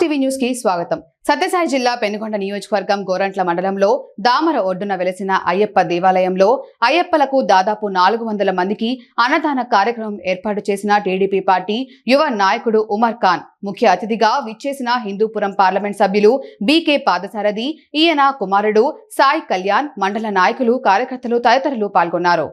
TV న్యూస్కి స్వాగతం. సత్యసాయి జిల్లా పెనుగొండ నియోజకవర్గం గోరంట్ల మండలంలో దామర ఒడ్డున వెలసిన అయ్యప్ప దేవాలయంలో అయ్యప్పలకు దాదాపు నాలుగు వందల మందికి అన్నదాన కార్యక్రమం ఏర్పాటు చేసిన టీడీపీ పార్టీ యువ నాయకుడు ఉమర్ ఖాన్ ముఖ్య అతిథిగా విచ్చేసిన హిందూపురం పార్లమెంట్ సభ్యులు బీకే పాదసారథి ఈయన కుమారుడు సాయి కళ్యాణ్ మండల నాయకులు కార్యకర్తలు తదితరులు పాల్గొన్నారు.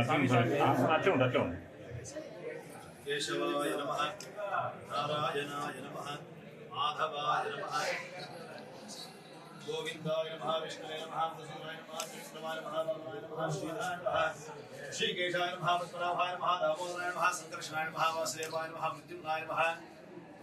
అట్లే ఉండు అట్లే ఉండు. కేశవాయ నమ నారాయణాయ నమ మాధవాయ నమ గోవిందాయ నమ విష్ణువే నమ వసుదేవాయ నమ కృష్ణవాయ నమ బలవాయ నమ శ్రీధరాయ నమ శ్రీకేశాయ నమ పద్మనాభాయ నమ దామోదరాయ నమ సంకర్షణాయ నమ వాసుదేవాయ నమ నమ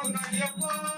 con el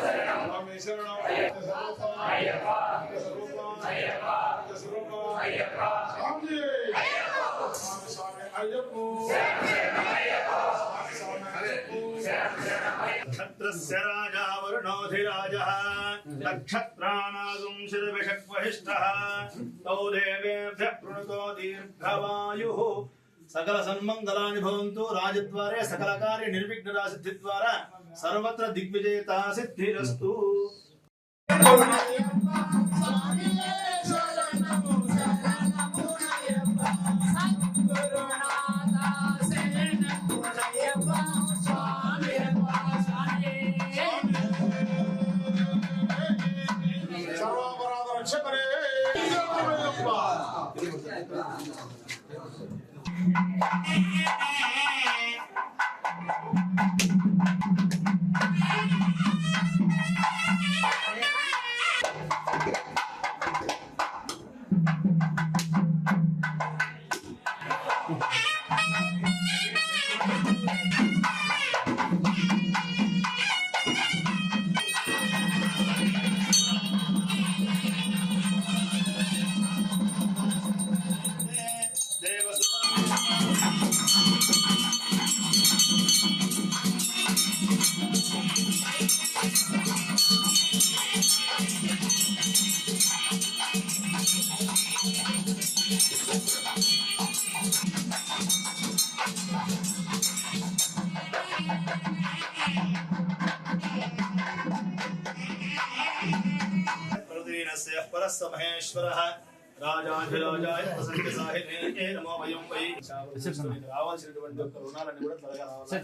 स्वामी शरणम सर्वोपम अय्यप्पा सर्वोपम अय्यप्पा सर्वोपम अय्यप्पा स्वामी तौ देवेभ्यः प्रणुतो दीर्घवायुः। సకల సన్మంగళాని భవంతు రాజద్వారే సకల కార్య నిర్విఘ్నరా సిద్ధి ద్వారా సర్వత్ర దిగ్విజయతా సిద్ధిరస్తు సర్వాపరాధ రక్షకరే అయ్యప్ప దేవసురా ప్రదీనస్య పరస్య మహేశ్వరः రాజాధిరాజాయ ప్రసంగ సాహితే నమో వయం వై రావాల్సినటువంటి యొక్క రుణాలన్నీ కూడా త్వరగా రావాలి?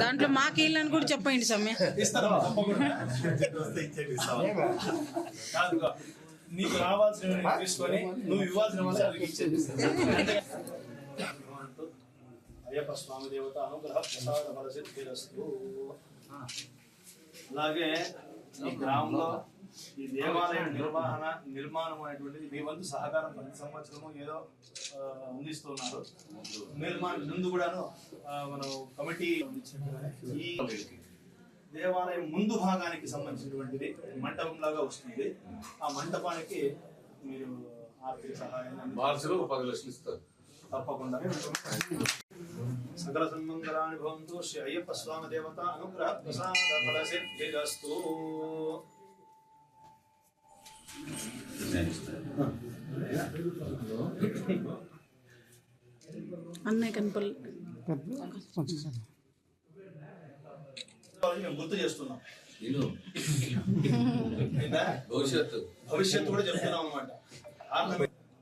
దాంట్లో మాకు ఇల్లని కూడా చెప్పండి సమ్మె ఇస్తాను తప్పకుండా. కాదుగా నీకు రావాల్సిన తీసుకొని నువ్వు ఇవ్వాల్సిన వాళ్ళకి అయ్యప్ప స్వామి దేవత అనుగ్రహ ప్రసాద ఫలసిద్ధిరస్తు అలాగే ఈ గ్రామంలో ఈ దేవాలయ నిర్వహణ నిర్మాణం అనేటువంటిది మీ వంతు సహకారం ప్రతి సంవత్సరము ఏదో అందిస్తున్నారు. నిర్మాణం ముందు కూడాను మనం కమిటీ ఈ దేవాలయం ముందు భాగానికి సంబంధించినటువంటిది మంటపం లాగా వస్తుంది. ఆ మంటపానికి మీరు ఆర్థిక సహాయం మార్చిలో పది లక్షలు ఇస్తారు. తప్పకుండా. సకల భవంతు శ్రీ అయ్యప్ప స్వామి దేవత అనుగ్రహ ప్రసాద ఫల సిద్ధిరస్తు అన్నయ్య కనపల్లి మేము గుర్తు చేస్తున్నాం? భవిష్యత్తు. భవిష్యత్తు కూడా చెప్తున్నాం అనమాట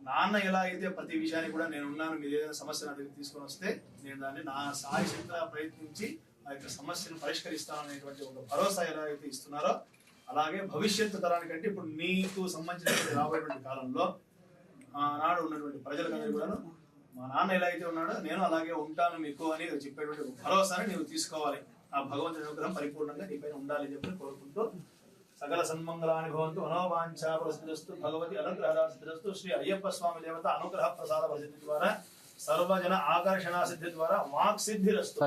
నాన్న ఎలా అయితే ప్రతి విషయానికి కూడా నేను ఉన్నాను మీరు ఏదైనా సమస్య నా దగ్గర తీసుకొని వస్తే నేను దాన్ని నా సాయి శక్తిగా ప్రయత్నించి ఆ యొక్క సమస్యను పరిష్కరిస్తాను అనేటువంటి ఒక భరోసా ఎలా అయితే ఇస్తున్నారో అలాగే భవిష్యత్తు తరానికంటే ఇప్పుడు నీకు సంబంధించినటువంటి రాబోయేటువంటి కాలంలో ఆనాడు ఉన్నటువంటి ప్రజలకందరూ కూడాను మా నాన్న ఎలా అయితే ఉన్నాడో నేను అలాగే ఉంటాను మీకు అని చెప్పేటువంటి ఒక భరోసాని నీవు తీసుకోవాలి. ఆ భగవంతుని అనుగ్రహం పరిపూర్ణంగా నీపైన ఉండాలి అని చెప్పి కోరుకుంటూ సకల సన్మంగళాని భవంతు మనోవాంఛా ప్రసిద్ధిస్తు భగవతి అనుగ్రహ సిద్ధిరస్తు శ్రీ అయ్యప్ప స్వామి దేవత అనుగ్రహ ప్రసాద ప్రసిద్ధి ద్వారా సర్వజన ఆకర్షణ సిద్ధి ద్వారా వాక్ సిద్ధిరస్తు